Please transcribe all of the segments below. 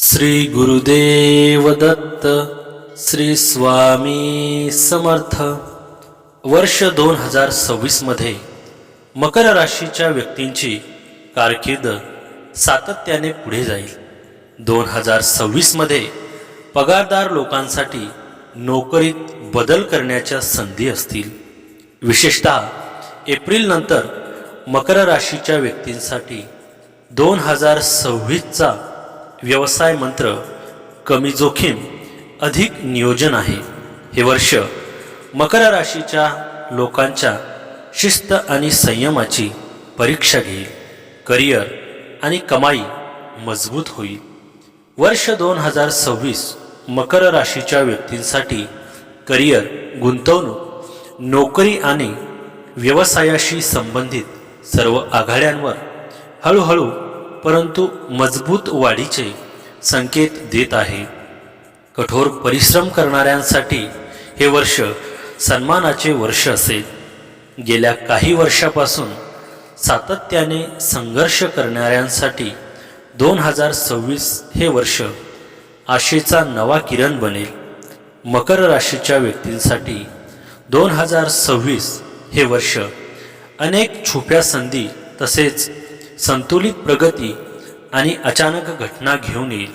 श्री गुरुदेव दत्त श्री स्वामी समर्थ. वर्ष दोन हजार सव्वीसमध्ये मकर राशीच्या व्यक्तींची कारकीर्द सातत्याने पुढे जाईल. दोन हजार सव्वीसमध्ये पगारदार लोकांसाठी नोकरीत बदल करण्याच्या संधी असतील. विशेषतः एप्रिलनंतर मकर राशीच्या व्यक्तींसाठी दोन हजार सव्वीसचा व्यवसाय मंत्र कमी जोखीम अधिक नियोजन आहे. हे वर्ष मकर राशीच्या लोकांच्या शिस्त आणि संयमाची परीक्षा घेईल. करिअर आणि कमाई मजबूत होईल. वर्ष दोन हजार सव्वीस मकर राशीच्या व्यक्तींसाठी करिअर गुंतवणूक नोकरी आणि व्यवसायाशी संबंधित सर्व आघाड्यांवर हळूहळू परंतु मजबूत वाढीचे संकेत देत आहे. कठोर परिश्रम करणाऱ्यांसाठी हे वर्ष सन्मानाचे वर्ष असेल गेल्या काही वर्षापासून सातत्याने संघर्ष करणाऱ्यांसाठी दोन हजार सव्वीस हे वर्ष आशेचा नवा किरण बनेल. मकर राशीच्या व्यक्तींसाठी दोन हजार सव्वीस हे वर्ष अनेक छुप्या संधी तसेच संतुलित प्रगती आणि अचानक घटना घेऊन येईल.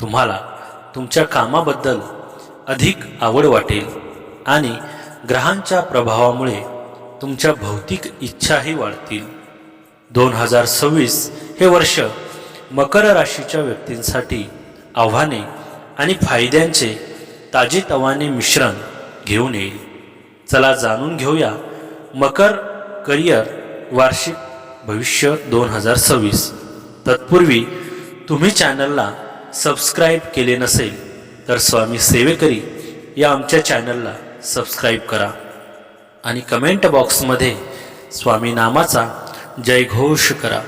तुम्हाला तुमच्या कामाबद्दल अधिक आवड वाटेल आणि ग्रहांच्या प्रभावामुळे तुमच्या भौतिक इच्छाही वाढतील. दोन हजार सव्वीस हे वर्ष मकर राशीच्या व्यक्तींसाठी आव्हाने आणि फायद्यांचे ताजेतवाने मिश्रण घेऊन येईल. चला जाणून घेऊया मकर करिअर वार्षिक भविष्य दोन हजार सव्वीस. तत्पूर्वी तुम्ही चॅनलला सबस्क्राईब केले नसेल तर स्वामी सेवेकरी या आमच्या चॅनलला सबस्क्राईब करा आणि कमेंट बॉक्समध्ये स्वामी नामाचा जयघोष करा.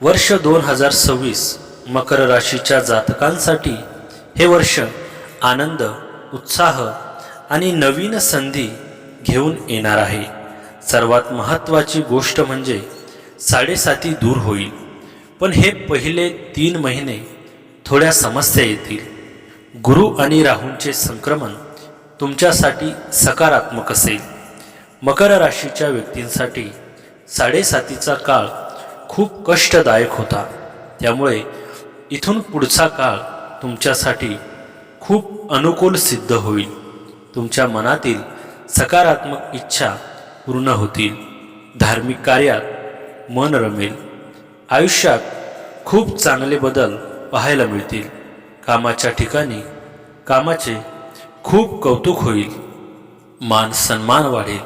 वर्ष दोन हजार सव्वीस मकर राशीच्या जातकांसाठी हे वर्ष आनंद उत्साह आणि नवीन संधी घेऊन येणार आहे. सर्वात महत्त्वाची गोष्ट म्हणजे साडेसाती दूर होईल. पण हे पहिले तीन महिने थोड्या समस्या येतील. गुरु आणि राहूंचे संक्रमण तुमच्यासाठी सकारात्मक असेल. मकर राशीच्या व्यक्तींसाठी साडेसातीचा काळ खूप कष्टदायक होता. त्यामुळे इथून पुढचा काळ तुमच्यासाठी खूप अनुकूल सिद्ध होईल. तुमच्या मनातील सकारात्मक इच्छा पूर्ण होतील. धार्मिक कार्यात मन रमेल. आयुष्यात खूप चांगले बदल पाहायला मिळतील. कामाच्या ठिकाणी कामाचे खूप कौतुक होईल. मान सन्मान वाढेल.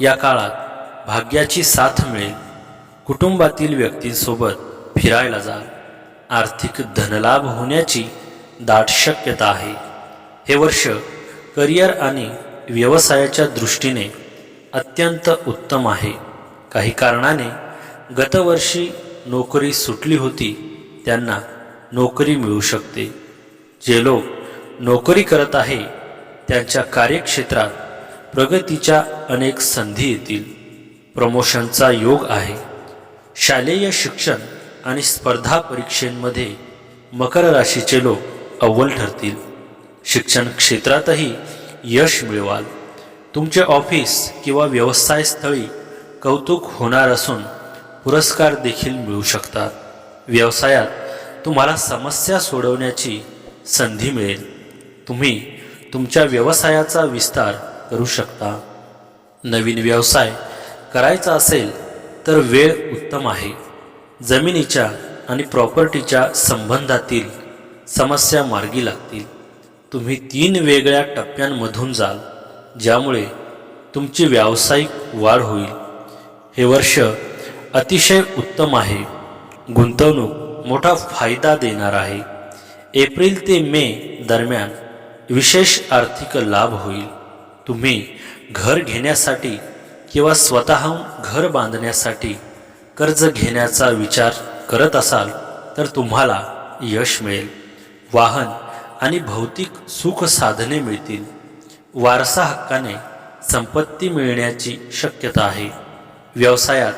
या काळात भाग्याची साथ मिळेल. कुटुंबातील व्यक्तींसोबत फिरायला जाल. आर्थिक धनलाभ होण्याची दाट शक्यता आहे. हे वर्ष करिअर आणि व्यवसायाच्या दृष्टीने अत्यंत उत्तम आहे. काही कारणाने गतवर्षी नोकरी सुटली होती त्यांना नोकरी मिळू शकते. जे लोक नोकरी करत आहे त्यांच्या कार्यक्षेत्रात प्रगतीच्या अनेक संधी येतील. प्रमोशनचा योग आहे. शालेय शिक्षण आणि स्पर्धा परीक्षेमध्ये मकर राशीचे लोक अव्वल ठरतील. शिक्षण क्षेत्रातही यश मिळवाल. तुमचे ऑफिस किंवा व्यवसाय स्थळी कौतुक होणार असून पुरस्कार देखील मिळू शकतात. व्यवसायात तुम्हाला समस्या सोडवण्याची संधी मिळेल. तुम्ही तुमच्या व्यवसायाचा विस्तार करू शकता. नवीन व्यवसाय करायचा असेल तर वेळ उत्तम आहे. जमिनीच्या आणि प्रॉपर्टीच्या संबंधातील समस्या मार्गी लागतील. तुम्ही तीन वेगळ्या टप्प्यांमधून जाल ज्यामुळे तुमची व्यावसायिक वाढ होईल. हे वर्ष अतिशय उत्तम आहे. गुंतवणूक मोठा फायदा देणार आहे. एप्रिल ते मे दरम्यान विशेष आर्थिक लाभ होईल. तुम्ही घर घेण्यासाठी किंवा स्वतःहून घर बांधण्यासाठी कर्ज घेण्याचा विचार करत असाल तर तुम्हाला यश मिळेल. वाहन आणि भौतिक सुख साधने मिळतील. वारसा हक्काने संपत्ती मिळण्याची शक्यता आहे. व्यवसायात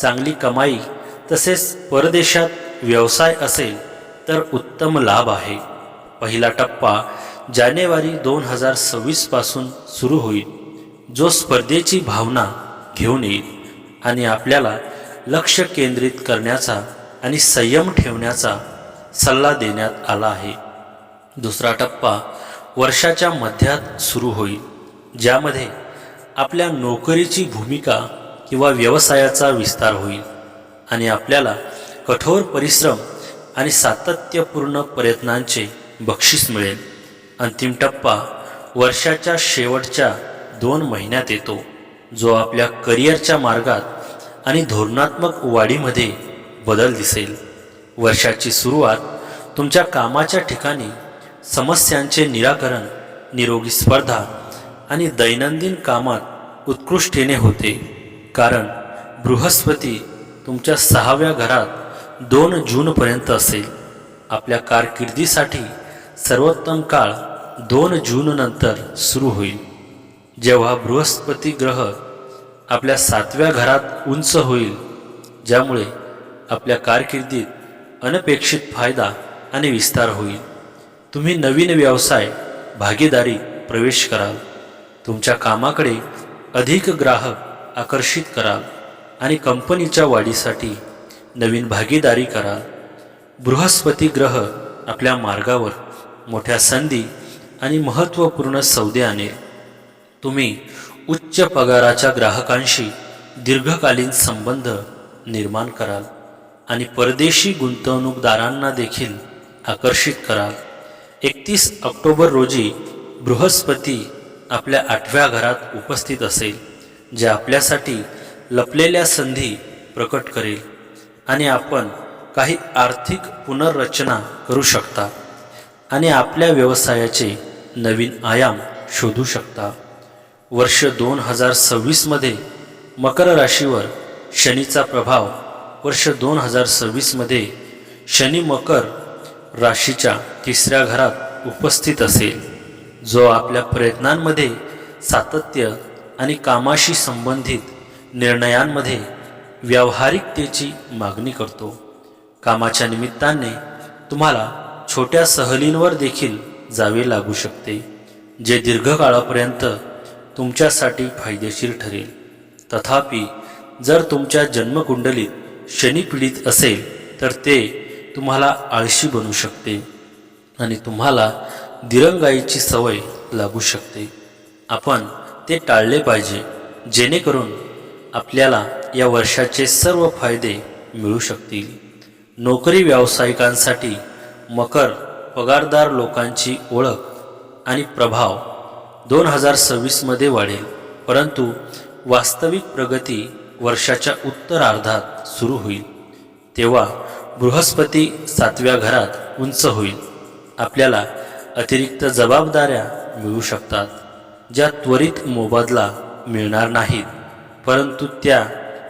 चांगली कमाई तसेच परदेशात व्यवसाय असेल तर उत्तम लाभ आहे. पहिला टप्पा जानेवारी दोन हजार सव्वीसपासून सुरू होईल. जो स्पर्धेची भावना घेऊन येईल आणि आपल्याला लक्ष केंद्रित करण्याचा आणि संयम ठेवण्याचा सल्ला देण्यात आला आहे. दुसरा टप्पा वर्षाच्या मध्यात सुरू होईल ज्यामध्ये आपल्या नोकरीची भूमिका किंवा व्यवसायाचा विस्तार होईल. आणि आपल्याला कठोर परिश्रम आणि सातत्यपूर्ण प्रयत्नांचे बक्षीस मिळेल. अंतिम टप्पा वर्षाच्या शेवटच्या दोन महिन्यात येतो जो आपल्या करिअरच्या मार्गात आणि धोरणात्मक वाढीमध्ये बदल दिसेल. वर्षाची सुरुवात तुमच्या कामाच्या ठिकाणी समस्यांचे निराकरण निरोगी स्पर्धा आणि दैनंदिन कामात उत्कृष्टेने होते. कारण बृहस्पती तुमच्या सहाव्या घरात दोन जूनपर्यंत असेल. आपल्या कारकिर्दीसाठी सर्वोत्तम काळ दोन जूननंतर सुरू होईल. जेव्हा बृहस्पती ग्रह आपल्या सातव्या घरात उंच होईल ज्यामुळे आपल्या कारकिर्दीत अनपेक्षित फायदा आणि विस्तार होईल. तुम्ही नवीन व्यवसाय भागीदारी प्रवेश कराल. तुमच्या कामाकडे अधिक ग्राहक आकर्षित कराल आणि कंपनीच्या वाढीसाठी नवीन भागीदारी कराल बृहस्पती ग्रह आपल्या मार्गावर मोठ्या संधी आणि महत्त्वपूर्ण सौदे आणेल. तुम्ही उच्च पगाराच्या ग्राहकांशी दीर्घकालीन संबंध निर्माण कराल आणि परदेशी गुंतवणूकदारांना देखील आकर्षित कराल. एकतीस ऑक्टोबर रोजी बृहस्पती आपल्या आठव्या घरात उपस्थित असेल. जे आपल्यासाठी लपलेल्या संधी प्रकट करेल आणि आपण काही आर्थिक पुनर्रचना करू शकता आणि आपल्या व्यवसायाचे नवीन आयाम शोधू शकता. वर्ष दोन हजार सव्वीसमध्ये मकर राशीवर शनीचा प्रभाव वर्ष दोन हजार सव्वीसमध्ये शनी मकर राशीच्या तिसऱ्या घरात उपस्थित असेल जो आपल्या प्रयत्नांमध्ये सातत्य आणि कामाशी संबंधित निर्णयांमध्ये व्यावहारिकतेची मागणी करतो. कामाच्या निमित्ताने तुम्हाला छोट्या सहलींवर देखील जावे लागू शकते जे दीर्घकाळापर्यंत तुमच्यासाठी फायदेशीर ठरेल. तथापि जर तुमच्या जन्मकुंडलीत शनी पीडित असेल तर ते तुम्हाला आळशी बनू शकते आणि तुम्हाला दिरंगाईची सवय लागू शकते. आपण ते टाळले पाहिजे जेणेकरून आपल्याला या वर्षाचे सर्व फायदे मिळू शकतील. नोकरी व्यावसायिकांसाठी मकर पगारदार लोकांची ओळख आणि प्रभाव दोन हजार सव्वीसमध्ये वाढेल परंतु वास्तविक प्रगती वर्षाच्या उत्तरार्धात सुरू होईल. तेव्हा बृहस्पती सातव्या घरात उंच होईल. आपल्याला अतिरिक्त जबाबदाऱ्या मिळू शकतात. ज्या त्वरित मोबदला मिळणार नाहीत परंतु त्या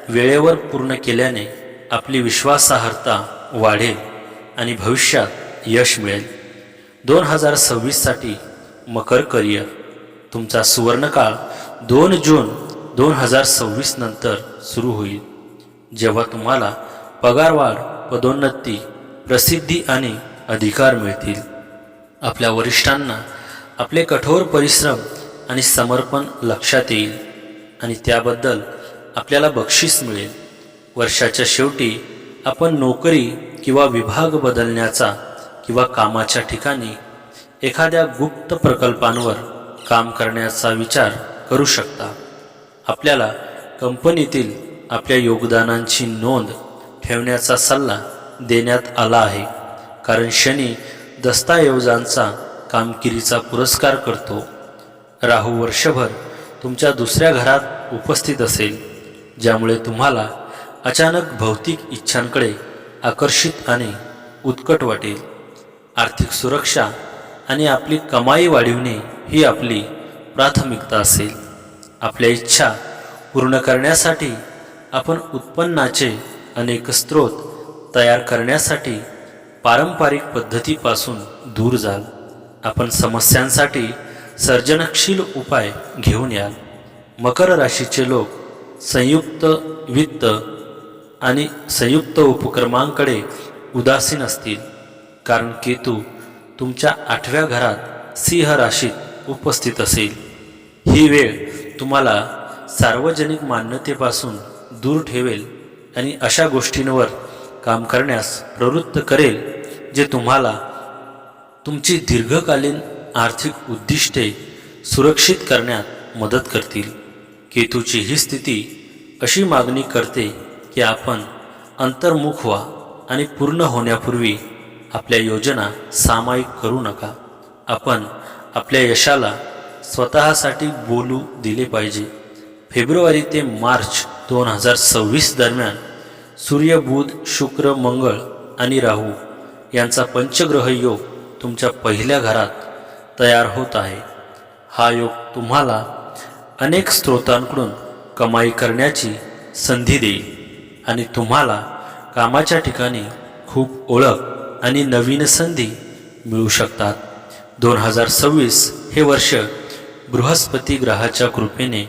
वेळेवर पूर्ण केल्याने आपली विश्वासार्हता वाढेल आणि भविष्यात यश मिळेल. दोन हजार सव्वीससाठी मकर करिअर. तुमचा सुवर्णकाळ दोन जून दोन हजार सव्वीस नंतर सुरू होईल. जेव्हा तुम्हाला पगारवाढ पदोन्नती प्रसिद्धी आणि अधिकार मिळतील. आपल्या वरिष्ठांना आपले कठोर परिश्रम आणि समर्पण लक्षात येईल आणि त्याबद्दल आपल्याला बक्षीस मिळेल. वर्षाच्या शेवटी आपण नोकरी किंवा विभाग बदलण्याचा किंवा कामाच्या ठिकाणी एखाद्या गुप्त प्रकल्पांवर काम करण्याचा विचार करू शकता. आपल्याला कंपनीतील आपल्या योगदानांची नोंद ठेवण्याचा सल्ला देण्यात आला आहे. कारण शनी दस्ताऐवजांचा कामगिरीचा पुरस्कार करतो. राहू वर्षभर तुमच्या दुसऱ्या घरात उपस्थित असेल ज्यामुळे तुम्हाला अचानक भौतिक इच्छांकडे आकर्षित आणि उत्कट वाटेल. आर्थिक सुरक्षा आणि आपली कमाई वाढविणे ही आपली प्राथमिकता असेल. आपल्या इच्छा पूर्ण करण्यासाठी आपण उत्पन्नाचे अनेक स्रोत तयार करण्यासाठी पारंपरिक पद्धतीपासून दूर जाल. आपण समस्यांसाठी सर्जनशील उपाय घेऊन याल. मकर राशीचे लोक संयुक्त वित्त आणि संयुक्त उपक्रमांकडे उदासीन असतील. कारण केतू तुमच्या आठव्या घरात सिंह राशीत उपस्थित असेल. ही वेळ तुम्हाला सार्वजनिक मान्यतेपासून दूर ठेवेल आणि अशा गोष्टींवर काम करण्यास प्रवृत्त करेल जे तुम्हाला तुमची दीर्घकालीन आर्थिक उद्दिष्टे सुरक्षित करण्यात मदत करतील. केतूची ही स्थिती अशी मागणी करते की आपण अंतर्मुख व्हा आणि पूर्ण होण्यापूर्वी आपल्या योजना सामायिक करू नका. आपण आपल्या यशाला स्वतःसाठी बोलू दिले पाहिजे. फेब्रुवारी ते मार्च दोन हजार सव्वीस दरम्यान सूर्य बुध शुक्र मंगळ आणि राहू यांचा पंचग्रह योग तुमच्या पहिल्या घरात तयार होत आहे. हा योग तुम्हाला अनेक स्रोतांकडून कमाई करण्याची संधी देईल आणि तुम्हाला कामाच्या ठिकाणी खूप ओळख आणि नवीन संधी मिळू शकतात. दोन हजार सव्वीस हे वर्ष बृहस्पती ग्रहाच्या कृपेने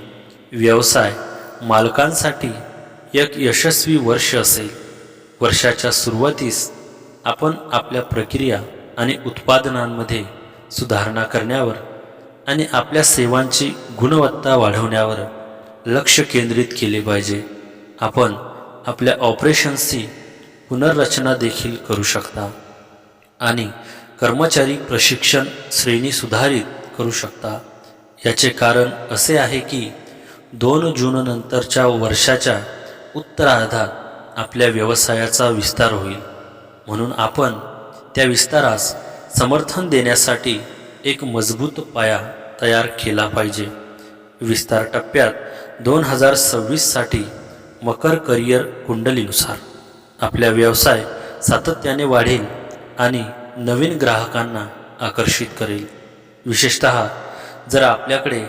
व्यवसाय मालकांसाठी एक यशस्वी वर्ष असेल. वर्षाच्या सुरुवातीस आपण आपल्या प्रक्रिया आणि उत्पादनांमध्ये सुधारणा करण्यावर आणि आपल्या सेवांची गुणवत्ता वाढवण्यावर लक्ष केंद्रित केले पाहिजे. आपण आपल्या ऑपरेशन्सची पुनर्रचना देखील करू शकता आणि कर्मचारी प्रशिक्षण श्रेणी सुधारित करू शकता. याचे कारण असे आहे की दोन जूननंतरच्या वर्षाच्या उत्तरार्धात आपल्या व्यवसायाचा विस्तार होईल. म्हणून आपण त्या विस्तारास समर्थन देण्यासाठी एक मजबूत पाया तयार केला पाहिजे. विस्तार टप्प्यात दोन हजार सव्वीससाठी मकर करिअर कुंडलीनुसार आपल्या व्यवसाय सातत्याने वाढेल आणि नवीन ग्राहकांना आकर्षित करेल. विशेषत जर आपल्याकडे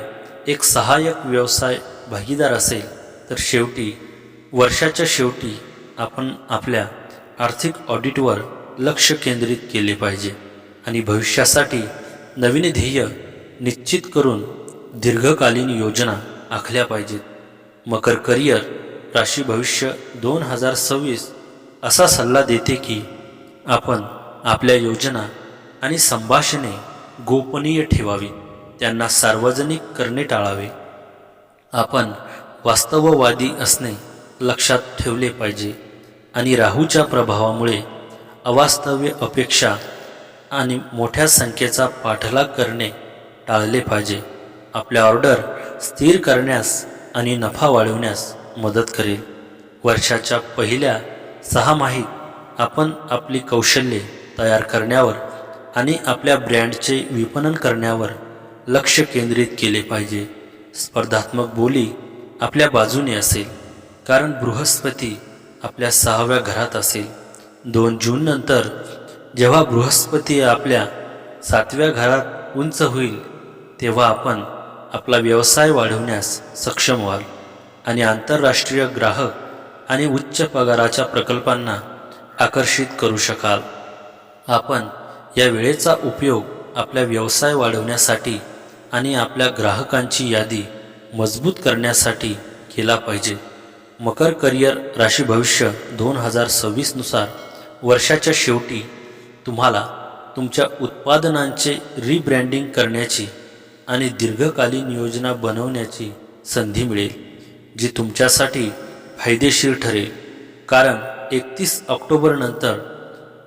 एक सहाय्यक व्यवसाय भागीदार असेल तर शेवटी वर्षाच्या शेवटी आपण आपल्या आर्थिक ऑडिटवर लक्ष केंद्रित केले पाहिजे. आणि भविष्यासाठी नवीन ध्येय निश्चित करून दीर्घकालीन योजना आखल्या पाहिजेत. मकर करिअर राशी भविष्य दोन हजार सव्वीस असा सल्ला देते की आपण आपल्या योजना आणि संभाषणे गोपनीय ठेवावी त्यांना सार्वजनिक करणे टाळावे. आपण वास्तववादी असणे लक्षात ठेवले पाहिजे आणि राहूच्या प्रभावामुळे अवास्तव्य अपेक्षा आणि मोठ्या संख्येचा पाठलाग करणे टाळले पाहिजे. आपल्या ऑर्डर स्थिर करण्यास आणि नफा वाढवण्यास मदत करेल. वर्षाच्या पहिल्या सहामाहीत आपण आपली कौशल्ये तयार करण्यावर आणि आपल्या ब्रँडचे विपणन करण्यावर लक्ष केंद्रित केले पाहिजे. स्पर्धात्मक बोली आपल्या बाजूने असेल कारण बृहस्पती आपल्या सहाव्या घरात असेल. दोन जूननंतर जेव्हा बृहस्पती आपल्या सातव्या घरात उंच होईल तेव्हा आपण आपला व्यवसाय वाढवण्यास सक्षम व्हाल. आणि आंतरराष्ट्रीय ग्राहक आणि उच्च पगाराच्या प्रकल्पांना आकर्षित करू शकाल. आपण या वेळेचा उपयोग आपला व्यवसाय वाढवण्यासाठी आणि आपल्या ग्राहकांची यादी मजबूत करण्यासाठी केला पाहिजे. मकर करिअर राशी भविष्य दोन हजार सव्वीसनुसार वर्षाच्या शेवटी तुम्हाला तुमच्या उत्पादनांचे रिब्रँडिंग करण्याची आणि दीर्घकालीन योजना बनवण्याची संधी मिळेल जी तुमच्यासाठी फायदेशीर ठरेल. कारण एकतीस ऑक्टोबरनंतर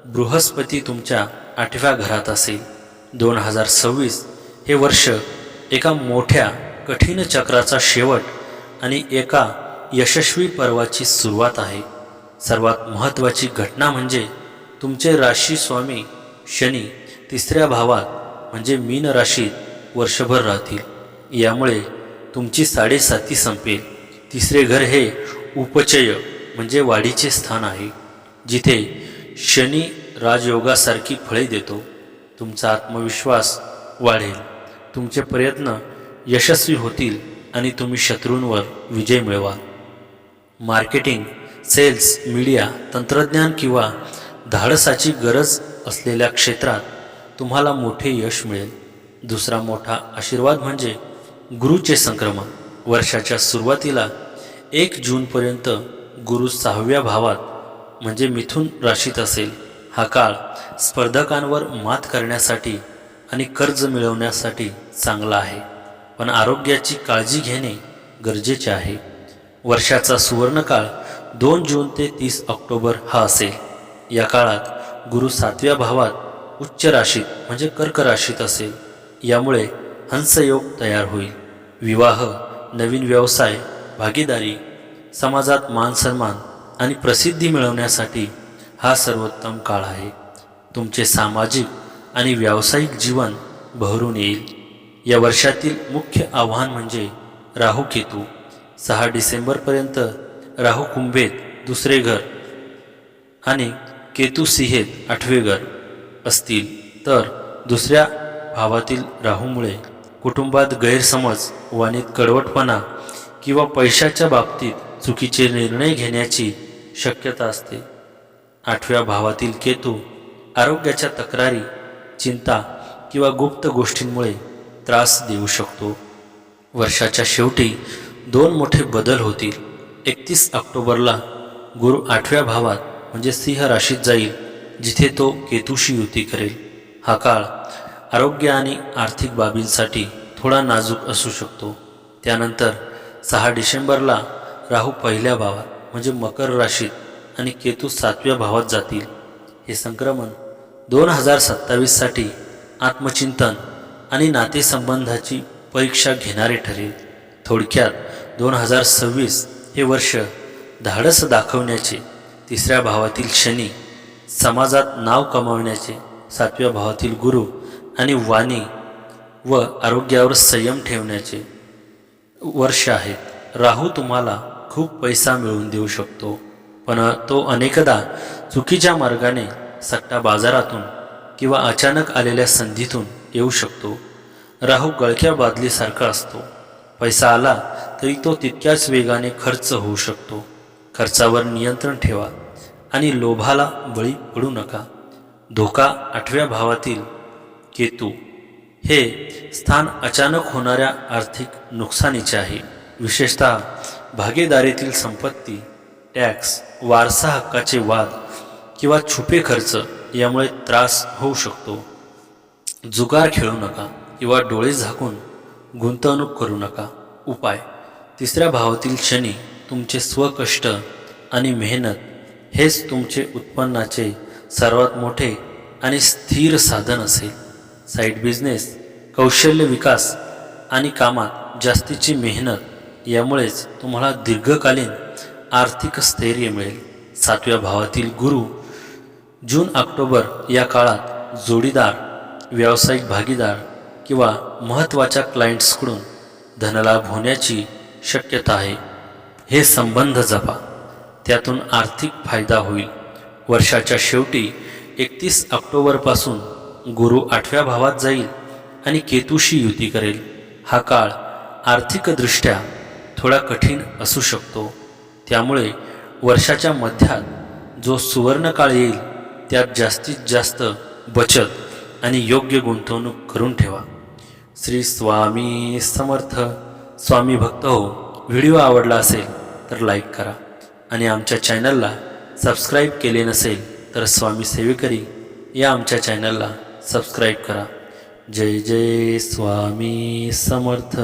बृहस्पती तुमच्या आठव्या घरात असेल. दोन हजार सव्वीस हे वर्ष एका मोठ्या कठीण चक्राचा शेवट आणि एका यशस्वी पर्वाची सुरुवात आहे. सर्वात महत्त्वाची घटना म्हणजे तुमचे राशी स्वामी शनी तिसऱ्या भावात म्हणजे मीन राशीत वर्षभर राहतील. यामुळे तुमची साडेसाती संपेल. तिसरे घर हे उपचय म्हणजे वाढीचे स्थान आहे. जिथे शनी राजयोगासारखी फळे देतो. तुमचा आत्मविश्वास वाढेल. तुमचे प्रयत्न यशस्वी होतील आणि तुम्ही शत्रूंवर विजय मिळवा मार्केटिंग सेल्स मीडिया तंत्रज्ञान किंवा धाडसाची गरज असलेल्या क्षेत्रात तुम्हाला मोठे यश मिळेल. दुसरा मोठा आशीर्वाद म्हणजे गुरुचे संक्रमण. वर्षाच्या सुरुवातीला एक जूनपर्यंत गुरु सहाव्या भावात म्हणजे मिथुन राशीत असेल. हा काळ स्पर्धकांवर मात करण्यासाठी आणि कर्ज मिळवण्यासाठी चांगला आहे. पण आरोग्याची काळजी घेणे गरजेचे आहे. वर्षाचा सुवर्णकाळ दोन जून ते तीस ऑक्टोबर हा असेल. या काळात गुरु सातव्या भावात उच्च राशीत म्हणजे कर्क राशीत असेल. यामुळे हंसयोग तयार होईल. विवाह नवीन व्यवसाय भागीदारी समाजात मानसन्मान आणि प्रसिद्धी मिळवण्यासाठी हा सर्वोत्तम काळ आहे. तुमचे सामाजिक आणि व्यावसायिक जीवन बहरून येईल. या वर्षातील मुख्य आव्हान म्हणजे राहू केतू. सहा डिसेंबरपर्यंत राहू कुंभेत दुसरे घर आणि केतू सिंहेत आठवे घर असतील तर दुसऱ्या भावातील राहूमुळे कुटुंबात गैरसमज वाणीत कडवटपणा किंवा पैशाच्या बाबतीत चुकीचे निर्णय घेण्याची शक्यता असते. आठव्या भावातील केतू आरोग्याच्या तक्रारी चिंता किंवा गुप्त गोष्टींमुळे त्रास देऊ शकतो. वर्षाच्या शेवटी दोन मोठे बदल होतील. एकतीस ऑक्टोबरला गुरु आठव्या भावात म्हणजे सिंह राशीत जाईल जिथे तो केतूशी युती करेल. हा काळ आरोग्य आणि आर्थिक बाबींसाठी थोडा नाजूक असू शकतो. त्यानंतर सहा डिसेंबरला राहू पहिल्या भावात म्हणजे मकर राशीत आणि केतू सातव्या भावात जातील. हे संक्रमण दोन हजार सत्तावीससाठी आत्मचिंतन आणि नातेसंबंधाची परीक्षा घेणारे ठरेल. थोडक्यात दोन हजार सव्वीस हे वर्ष धाडस दाखवण्याचे तिसऱ्या भावातील शनी समाजात नाव कमावण्याचे सातव्या भावातील गुरु आणि वाणी व आरोग्यावर संयम ठेवण्याचे वर्ष आहेत राहू तुम्हाला खूप पैसा मिळवून देऊ शकतो पण तो अनेकदा चुकीच्या मार्गाने सट्टा बाजारातून किंवा अचानक आलेल्या संधीतून येऊ शकतो. राहू गळक्या बादलीसारखा असतो. पैसा आला तरी तो तितक्याच वेगाने खर्च होऊ शकतो. खर्चावर नियंत्रण ठेवा. आणि लोभाला बळी पडू नका. धोका आठव्या भावातील केतू. हे स्थान अचानक होणाऱ्या आर्थिक नुकसानीचे आहे. विशेषतः भागीदारीतील संपत्ती टॅक्स वारसा हक्काचे वाद किंवा छुपे खर्च यामुळे त्रास होऊ शकतो. जुगार खेळू नका किंवा डोळे झाकून गुंतवणूक करू नका. उपाय. तिसऱ्या भावातील शनी तुमचे स्वकष्ट आणि मेहनत हेच तुमचे उत्पन्नाचे सर्वात मोठे आणि स्थिर साधन असेल. साईड बिझनेस कौशल्य विकास आणि कामात जास्तीची मेहनत यामुळेच तुम्हाला दीर्घकालीन आर्थिक स्थैर्य मिळेल. सातव्या भावातील गुरु जून ऑक्टोबर या काळात जोडीदार व्यावसायिक भागीदार किंवा महत्त्वाच्या क्लायंट्सकडून धनलाभ होण्याची शक्यता आहे. हे संबंध जपा. त्यातून आर्थिक फायदा होईल. वर्षाच्या शेवटी एकतीस ऑक्टोबरपासून गुरु आठव्या भावात जाईल आणि केतूशी युती करेल. हा काळ आर्थिकदृष्ट्या थोडा कठीण असू शकतो. त्यामुळे वर्षाच्या मध्यात जो सुवर्णकाळ येईल त्यात जास्तीत जास्त बचत आणि योग्य गुंतवणूक करून ठेवा. श्री स्वामी समर्थ. स्वामी भक्त हो. व्हिडिओ आवडला असेल तर लाईक करा. आणि आमच्या चॅनलला सबस्क्राईब केले नसेल तर स्वामी सेवेकरी या आमच्या चॅनलला सबस्क्राईब करा. जय जय स्वामी समर्थ.